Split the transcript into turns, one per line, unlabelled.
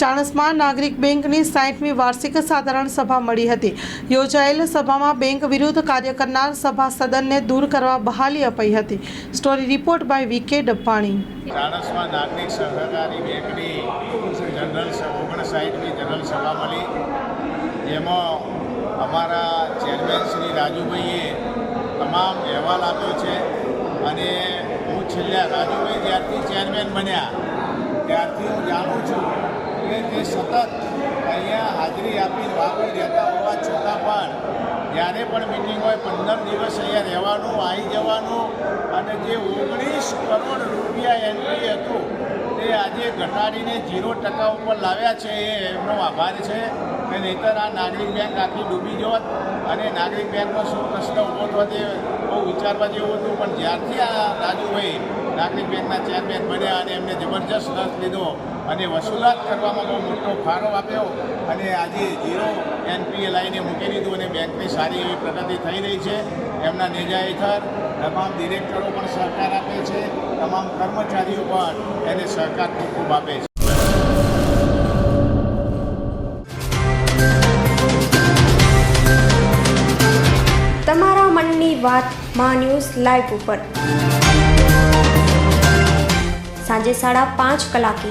ચાણસ્મા નાગરિક બેંકની સાઠમી વાર્ષિક સાધારણ સભા મળી હતી. યોજાયેલ સભામાં બેંક વિરુદ્ધ કાર્ય કરનાર સભા સદનને દૂર કરવા બહાલી અપાઈ હતી. Story report by VK ડપ્પાણી
Chanasma નાગરિક સહકારી બેંકની જનરલ ઓગણસાઠમી જનરલ સભા મળી. જેમાં અમારા ચેરમેન શ્રી રાજુભાઈએ તમામ અહેવાલ આપ્યો છે અને હું છેલ્લા રાજુભાઈ જ્યારથી ચેરમેન બન્યા, ત્યારથી હું જાણું છું કે તે સતત અહીંયા હાજરી આપી વાપરી રહેતા હોવા છતાં પણ, જ્યારે પણ મિટિંગ હોય, પંદર દિવસ અહીંયા રહેવાનું આવી જવાનું, અને જે ઓગણીસ કરોડ રૂપિયા એન્ટ્રી હતું, તે આજે ઘટાડીને ઝીરો ટકા ઉપર લાવ્યા છે, એ એમનો આભાર છે. કે નહીંતર આ નાગરિક બેંક આખી ડૂબી જોત અને નાગરિક બેંકનો શું પ્રશ્ન ઊભો થયો તે બહુ વિચારવા જેવું હતું, પણ જ્યારથી આ રાજુભાઈ નાગરિક બેંકના ચેરમેન બન્યા અને એમને જબરજસ્ત રસ લીધો અને વસૂલાત કરવામાં બહુ મોટો ફાળો આપ્યો અને આજે ઝીરો એનપીએ લાઈને મૂકી દીધું અને બેંકની સારી એવી પ્રગતિ થઈ રહી છે. એમના નેજા હેઠળ તમામ ડિરેક્ટરો પણ સહકાર આપે છે. તમામ કર્મચારીઓ પણ એને સહકાર ખૂબ ખૂબ આપે છે.
તમારા મનની વાતમાં ન્યૂઝ લાઈવ ઉપર. સાંજે સાડા પાંચ કલાકે